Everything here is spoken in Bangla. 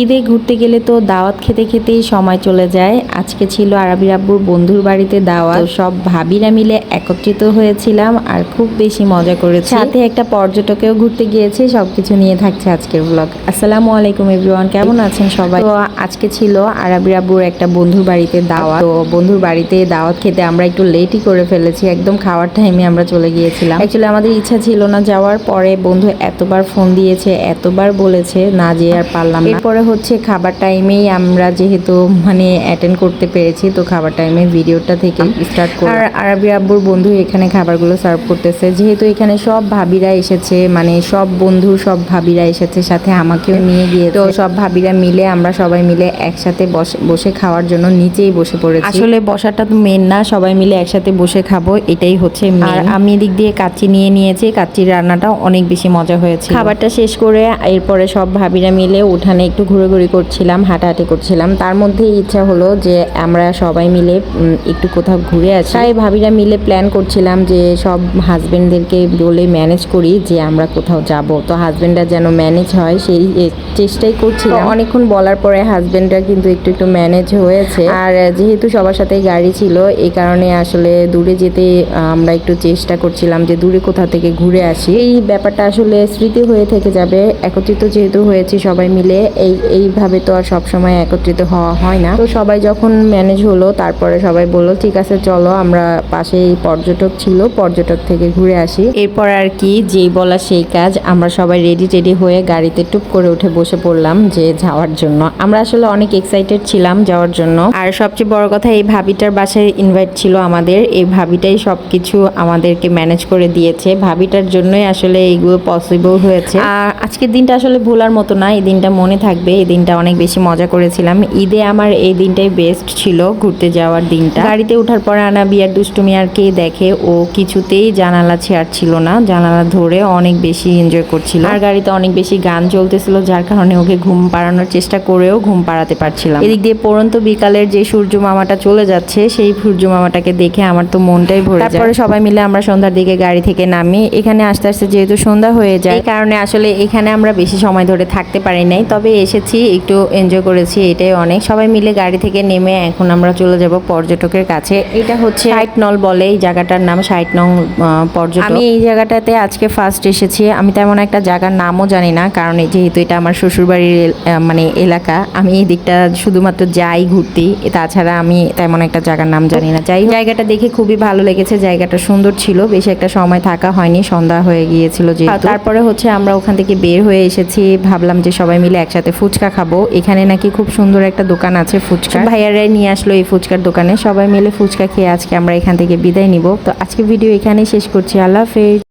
ঈদে ঘুরতে গেলে তো দাওয়াত খেতে খেতেই সময় চলে যায়। আজকে ছিল আরবি আব্বুর বন্ধুর বাড়িতে দাওয়াত। সব ভাবিরা মিলে একত্রিত হয়েছিলাম আর খুব বেশি মজা করেছি। সাথে একটা পর্যটকেও ঘুরতে গিয়েছে, সবকিছু নিয়ে থাকছে আজকের ব্লগ আসসালামু আলাইকুম এভরিওয়ান কেমন আছেন সবাই? তো আজকে ছিল আরবি আব্বুর একটা বন্ধুর বাড়িতে দাওয়াত। তো বন্ধুর বাড়িতে দাওয়াত খেতে আমরা একটু লেটই করে ফেলেছি, একদম খাওয়ার টাইমে আমরা চলে গিয়েছিলাম। অ্যাকচুয়ালি আমাদের ইচ্ছা ছিল না যাওয়ার, পরে বন্ধু এতবার ফোন দিয়েছে, এতবার বলেছে না যেয়ে আর পারলাম এরপরে হচ্ছে খাবার টাইমেই আমরা যেহেতু মানে অ্যাটেন্ড করতে পেরেছি তো খাবার টাইমে ভিডিওটা থেকে স্টার্ট করি আর আরবি আব্বুর বন্ধু এখানে খাবারগুলো সার্ভ করতেছে। যেহেতু এখানে সব ভাবিরা এসেছে মানে সব বন্ধু সব ভাবিরা এসেছে সাথে আমাকেও নিয়ে গিয়ে তো সব ভাবিরা মিলে আমরা সবাই মিলে একসাথে বসে বসে খাওয়ার জন্য নিচেই বসে পড়েছি। আসলে বসাটা তো মেন না সবাই মিলে একসাথে বসে খাব এটাই হচ্ছে আর আমি এদিক দিয়ে কাচ্চি নিয়ে নিয়েছি কাচ্চির রান্নাটা অনেক বেশি মজা হয়েছে খাবারটা শেষ করে এরপরে সব ভাবিরা মিলে উঠানে একটু ঘুরোঘুরি করছিলাম হাঁটাহাঁটি করছিলাম। তার মধ্যে ইচ্ছা হলো যে আমরা সবাই মিলে একটু কোথাও ঘুরে আসি। তাই ভাবিরা মিলে প্ল্যান করছিলাম যে সব হাজবেন্ডদেরকে বলে ম্যানেজ করি যে আমরা কোথাও যাব। তো হাজবেন্ডরা যেন ম্যানেজ হয় সেই চেষ্টাই করছিলাম। অনেকক্ষণ বলার পরে হাজবেন্ডরা কিন্তু একটু একটু ম্যানেজ হয়েছে। আর যেহেতু সবার সাথে গাড়ি ছিল এই কারণে আসলে দূরে যেতে আমরা একটু চেষ্টা করছিলাম যে দূরে কোথা থেকে ঘুরে আসি। এই ব্যাপারটা আসলে স্মৃতি হয়ে থেকে যাবে। একত্রিত যেহেতু হয়েছি সবাই মিলে এই এইভাবে তো আর সবসময় একত্রিত হওয়া হয় না। তো সবাই যখন ম্যানেজ হলো, তারপরে সবাই বলল, ঠিক আছে, চলো, আমরা পাশেই পর্যটক ছিল, পর্যটক থেকে ঘুরে আসি। এরপর আর কি, যেই বলা সেই কাজ, আমরা সবাই রেডি টেডি হয়ে গাড়িতে টুপ করে উঠে বসে পড়লাম যে যাওয়ার জন্য। আমরা আসলে অনেক এক্সাইটেড ছিলাম যাওয়ার জন্য। আর সবচেয়ে বড় কথা, এই ভাবিটার বাসায় ইনভাইট ছিল আমাদের। এই ভাবিটাই সবকিছু আমাদেরকে ম্যানেজ করে দিয়েছে। ভাবিটার জন্যই আসলে এইগুলো পসিবল হয়েছে। আর আজকের দিনটা আসলে ভোলার মতো না, এই দিনটা মনে থাকবে। এই দিনটা অনেক বেশি মজা করেছিলাম। ঈদে আমার এই দিনটাই বেস্ট ছিল ঘুরতে যাওয়ার দিনটা। গাড়িতে ওঠার পরে আনা বিয়ার দুষ্টুমি আর কে দেখে, ও কিছুতেই জানালা ছিল না। জানালা ধরে অনেক বেশি এনজয় করছিল। আর গাড়িতে অনেক বেশি গান চলতেছিল, যার কারণে ওকে ঘুম পাড়ানোর চেষ্টা করেও ঘুম পাড়াতে পারছিলাম। এদিক দিয়ে পরন্ত বিকালের যে সূর্য মামাটা চলে যাচ্ছে, সেই সূর্য মামাটাকে দেখে আমার তো মনটাই ভরে যায়। তারপরে সবাই মিলে আমরা সন্ধ্যার দিকে গাড়ি থেকে নামি। এখানে আস্তে আস্তে যেহেতু সন্ধ্যা হয়ে যায় কারণে আসলে এখানে আমরা বেশি সময় ধরে থাকতে পারি নাই। তবে এসেছি একটু এনজয় করেছি এটাই অনেক। সবাই মিলে গাড়ি থেকে নেমে এখন আমরা চলে যাব পর্যটকের কাছে। এটা হচ্ছে ষাট নল বলে এই জায়গাটার নাম ষাট নং পর্যটক। আমি এই জায়গাটাতে আজকে ফার্স্ট এসেছি। আমি তেমন একটা জায়গার নামও জানি না কারণ এই যেহেতু এটা আমার শ্বশুরবাড়ির মানে এলাকা আমি এই দিকটা শুধুমাত্র যাই ঘুরতে। তাছাড়া আমি তেমন একটা জায়গার নাম জানি না। যাই জায়গাটা দেখে খুবই ভালো লেগেছে জায়গাটা সুন্দর ছিল বেশি একটা সময় থাকা হয়নি সন্ধ্যা হয়ে গিয়েছিল যে তারপরে হচ্ছে আমরা ওখান থেকে বের হয়ে এসেছি ভাবলাম যে সবাই মিলে একসাথে ফুচকা খাব। এখানে নাকি খুব সুন্দর একটা দোকান আছে ফুচকা। ভাইয়ারাই নিয়ে আসলো এই ফুচকার দোকানে। সবাই মিলে ফুচকা খেয়ে আজকে আমরা এখান থেকে বিদায় নিব। তো আজকে ভিডিও এখানেই শেষ করছি। আল্লাহ হাফেজ।